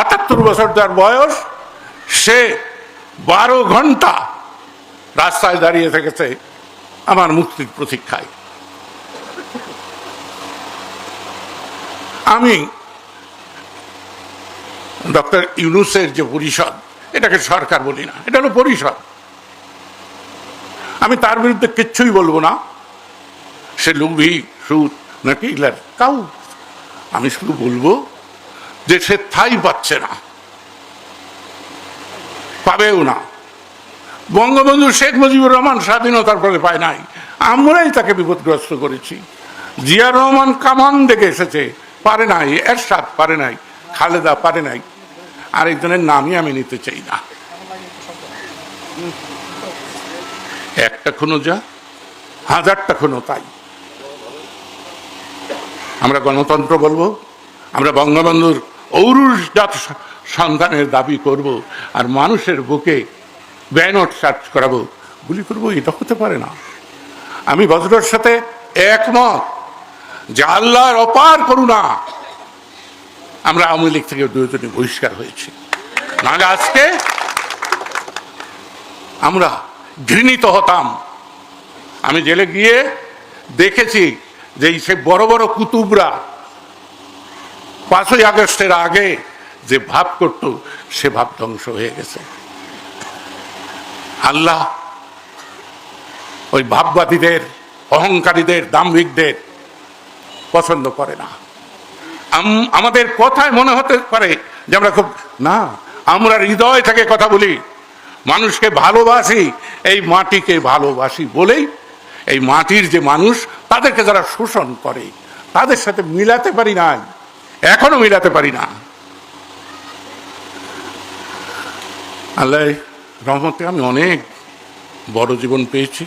আটাত্তর বছর তার বয়স, সে বারো ঘণ্টা রাস্তায় দাঁড়িয়ে থেকেছে আমার মুক্তির প্রতীক্ষায়। আমি ডক্টর ইউনুসের যে পরিষদ, এটাকে সরকার বলি না, এটা হলো পরিষদ। আমি তার বিরুদ্ধে কিচ্ছুই বলব না। সে লুভি সুদ ইলার কাউ আমি শুধু বলব যে সে থাই পাচ্ছে না, পাবেও না। বঙ্গবন্ধু শেখ মুজিবুর রহমান স্বাধীনতার পরে পায় নাই। আমরাই তাকে বিপদগ্রস্ত করেছি। জিয়া রহমান কামান দেখে এসেছে, পারে নাই, এরশাদ পারে নাই, খালেদা পারে নাই। আরেকজনের নামই আমি নিতে চাই না। একটা খুনো যা, হাজারটা খুনো তাই। আমরা গণতন্ত্র বলব, আমরা বঙ্গবন্ধুর ঔরুজাত সন্তানের দাবি করব আর মানুষের বুকে ব্যানট সার্চ করাবো। গুলি করব, এটা হতে পারে না। আমি বজরের সাথে একমত যে আল্লাহর অপার করুণা। আমরা আওয়ামী লীগ থেকে দুজনে বহিষ্কার হয়েছি। নাহলে আজকে আমরা ঘৃণিত হতাম। আমি জেলে গিয়ে দেখেছি যে সে বড় বড় কুতুবরা পাঁচই আগস্টের আগে যে ভাব করত, সে ভাব ধ্বংস হয়ে গেছে। আল্লাহ ওই ভাববাদীদের, অহংকারীদের, দাম্ভিকদের পছন্দ করে না। আম- আমাদের কথায় মনে হতে পারে যে আমরা খুব, না, আমরা হৃদয় থেকে কথা বলি, মানুষকে ভালোবাসি, এই মাটিকে ভালোবাসি বলেই এই মাটির যে মানুষ, তাদেরকে যারা শোষণ করে, তাদের সাথে মিলাতে পারি না এখনও মিলাতে পারি না। আল্লাহ রহমতে আমি অনেক বড় জীবন পেয়েছি।